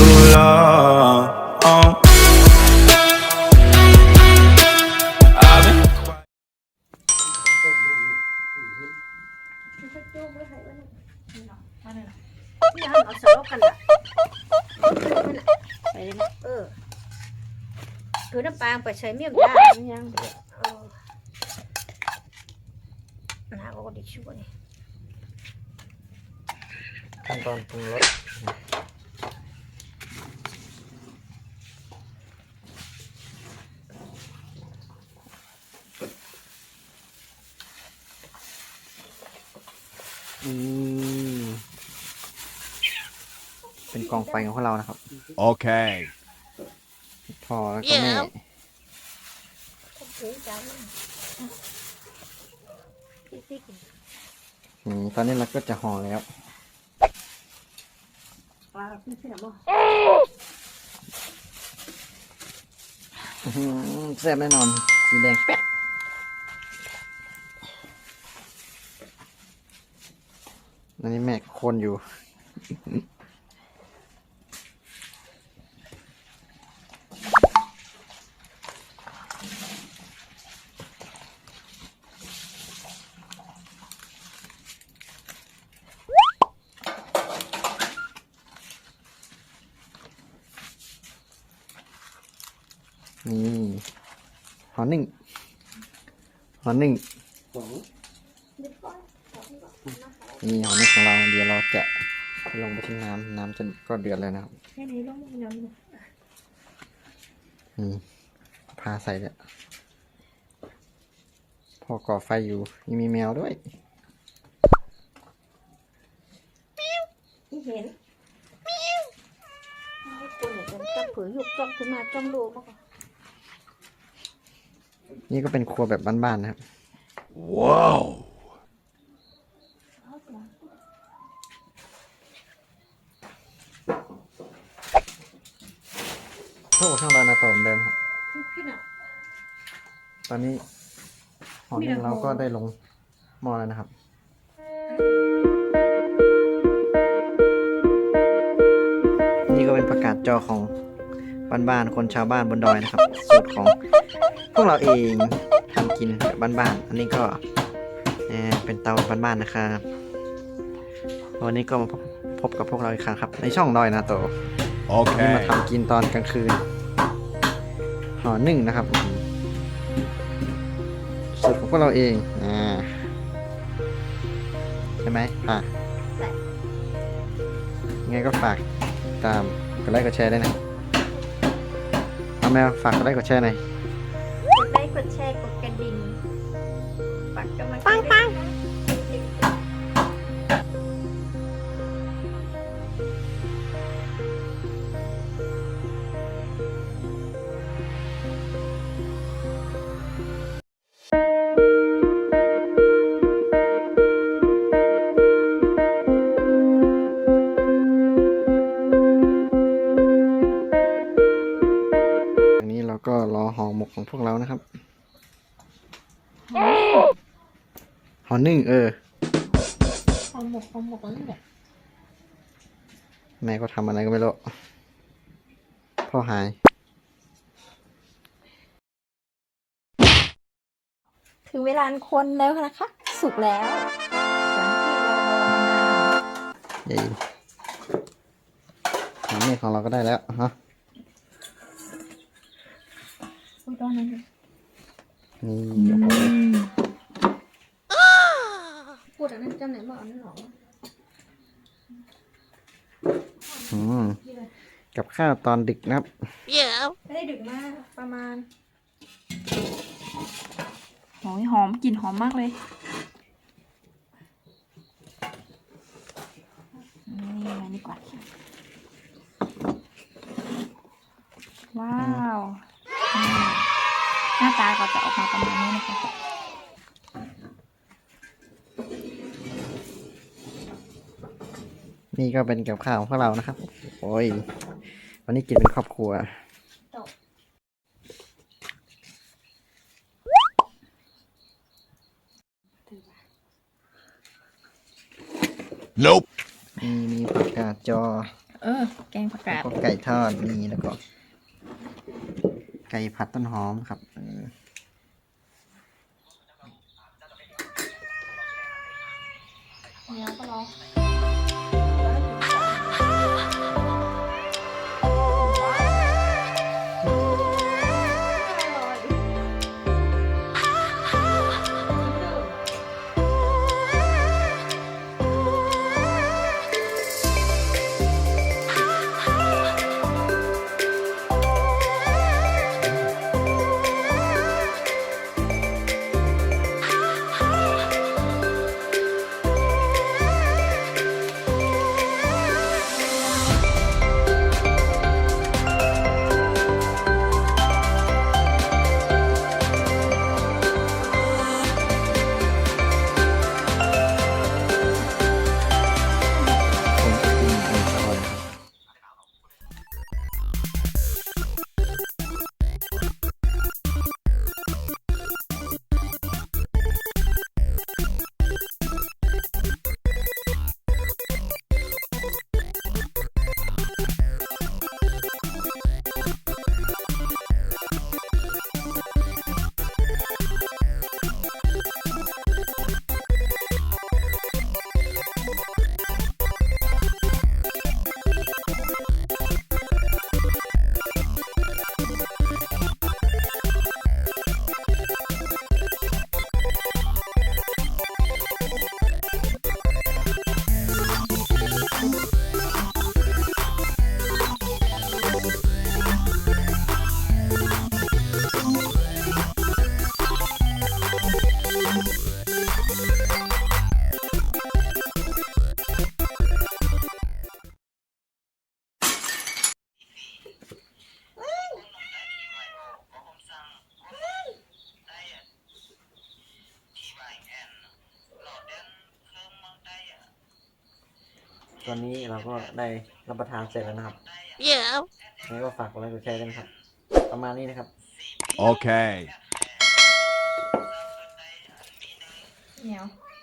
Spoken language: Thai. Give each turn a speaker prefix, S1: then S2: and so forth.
S1: too long. I've been
S2: นี่ห้ามเอาสลบกันละไปเลยนะเออคือน้ำปลาไปใช้เมี่ยมจ้ายังเออน้าก็ดิชั่วนี่
S3: ขั้นตอนปรุงรส อืมเป็นกองไฟของพวกเรานะครับ
S4: Okay.
S3: พ่อแล้วก็แม่
S2: ถือจ้าพี่พี่กิน
S3: อืมตอนนี้เราก็จะห่อแล้ว
S2: ปลาพี่เสียบ่
S3: อื้อหือแซ่บแน่นอนสีแดงแป๊ด อันนี้แม่คนอยู่ นี่หอหนึ่งหอหนึ่ง นี่หอหนึ่งของเราเดี๋ยวเราจะลงไปที่น้ำน้ำจะก็เดือดแล้วนะครับ
S2: แค่นี้ลงน้ำ
S3: นี่พาใส่เลยพอก่อไฟอยู่ยังมีแมวด้วย
S2: ที่เห็นไม่ควรจะจับผือหยุกจ้องขึ้นมาจ้องดูมากกว่า
S3: นี่ก็เป็นครัวแบบบ้านๆนะครับ
S4: Whoa.
S3: โอ้ช่างเรานาโตเหมือนเดิมครับ
S2: พี่น่ะ
S3: ตอนนี้หอหนึ่งเราก็ได้ลงหม้อแล้วนะครับ นี่ก็เป็นประกาศจอของบ้านๆคนชาวบ้านบนดอยนะครับ สูตรของพวกเราเองทำกินแบบบ้านๆอันนี้ก็เอ่อเป็นเตาบ้านๆนะครับวันนี้ก็มาพบพบกับพวกเราอีกครั้งครับ ในช่องดอยนาโต นี่มาทำกินตอนกลางคืนห่อหนึ่งนะครับสูตรของพวกเราเองอ่าใช่ไหมอะงไงก็ฝากตามกดไลค์กดแชร์ได้นะเอาแมวฝากกดไลค์กดแชร์หน่อย มกของพวกเรานะครับห่อหนึ่งเออ
S2: หอมหมกหอมหมกนั่นแหละ
S3: แม่ก็ทำอะไรก็ไม่รู้พ่อหาย
S5: ถึงเวลาอันคนแล้วนะคะ สุกแล้วหลังที่เรารอมานาน
S3: ใหญ่หอมนี่ของเราก็ได้แล้วฮะ
S5: อุ้ยตอ นนั้น
S3: นี่โอ้โห
S2: พูดอันนั้นจำไหนบอกอันนั้นหรอ
S3: อืมกับข้าวตอนดึกนะครับ
S5: ไม่ได้ดึกมากประมาณโอ้ยหอมกลิ่นหอมมากเลย นี่มาดีกว่า ว้าวนี่ หน้าตาก็จะออกมาประมาณนี้นะคะ
S3: นี่ก็เป็นกับข้าวของพวกเรานะครับ โอ้ย วันนี้กินเป็นครอบครัว
S4: Nope.
S3: มีมีผักกาดจอ
S5: เออ แกงผักกาด
S3: แล้วก็ไก่ทอดนี่แล้วก็ ไก่ผัดต้นหอมครับ เออ
S5: เต
S3: อนนี้เราก็ได้รับประทานเสร็จแล้วนะครับ
S2: Yeah.
S3: งั้นก็ฝากกดไลค์กดแชร์ด้วยนะครับ ประมาณนี้นะครับ
S4: Okay.
S5: เหนียว